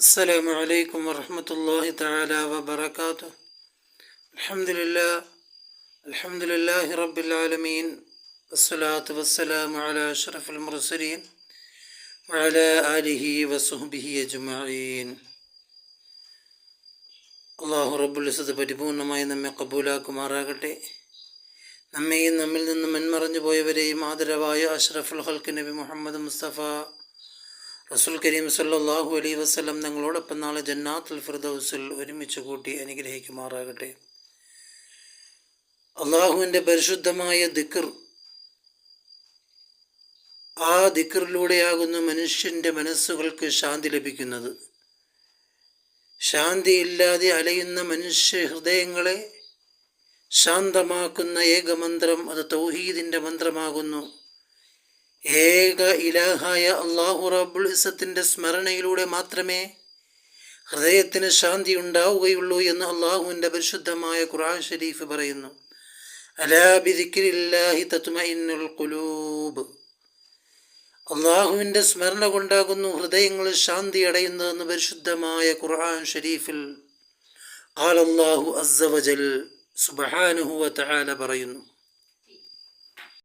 السلام عليكم ورحمة الله تعالى وبركاته الحمد لله الحمد لله رب العالمين والصلاة والسلام على أشرف المرسلين وعلى آله وصحبه أجمعين അള്ളാഹു റബ്ബുലിസത് പരിപൂർണമായി നമ്മെ കബൂലാക്കുമാറാകട്ടെ നമ്മെയും നമ്മിൽ നിന്ന് മൺമറഞ്ഞു പോയവരെയും ആദരവായ അഷ്റഫുൽ ഹൽക്ക് നബി മുഹമ്മദ് മുസ്തഫ റസുൽ കരീം സല്ലാഹു അലൈ വസ്ലം ഞങ്ങളോടൊപ്പം നാളെ ജന്നാത്തുൽ ഫിർദൌസിൽ ഒരുമിച്ച് കൂട്ടി അനുഗ്രഹിക്കുമാറാകട്ടെ. അള്ളാഹുവിന്റെ പരിശുദ്ധമായ ദിക്കർ ആ ദിക്കറിലൂടെയാകുന്നു മനുഷ്യന്റെ മനസ്സുകൾക്ക് ശാന്തി ലഭിക്കുന്നത്. ശാന്തിയില്ലാതെ അലയുന്ന മനുഷ്യ ഹൃദയങ്ങളെ ശാന്തമാക്കുന്ന ഏകമന്ത്രം അത് തൗഹീദിന്റെ മന്ത്രമാകുന്നു. ഏക ഇലാഹായ അള്ളാഹു റബ്ബുൽ ഇസത്തിന്റെ സ്മരണയിലൂടെ മാത്രമേ ഹൃദയത്തിന് ശാന്തി ഉണ്ടാവുകയുള്ളൂ എന്ന് അള്ളാഹുവിന്റെ പരിശുദ്ധമായ ഖുർആൻ ഷരീഫ് പറയുന്നു. അലാബിദിക്കില്ലാഹി തത്മഇന്നുൽ കുലൂബ് അള്ളാഹുവിന്റെ സ്മരണ കൊണ്ടാകുന്നു ഹൃദയങ്ങൾ ശാന്തി അടയുന്നതെന്ന് പരിശുദ്ധമായ ഖുർആൻ ഷരീഫിൽ ഖാലല്ലാഹു അസ്സവജൽ സുബഹാനുഹുവ തആല പറയുന്നു.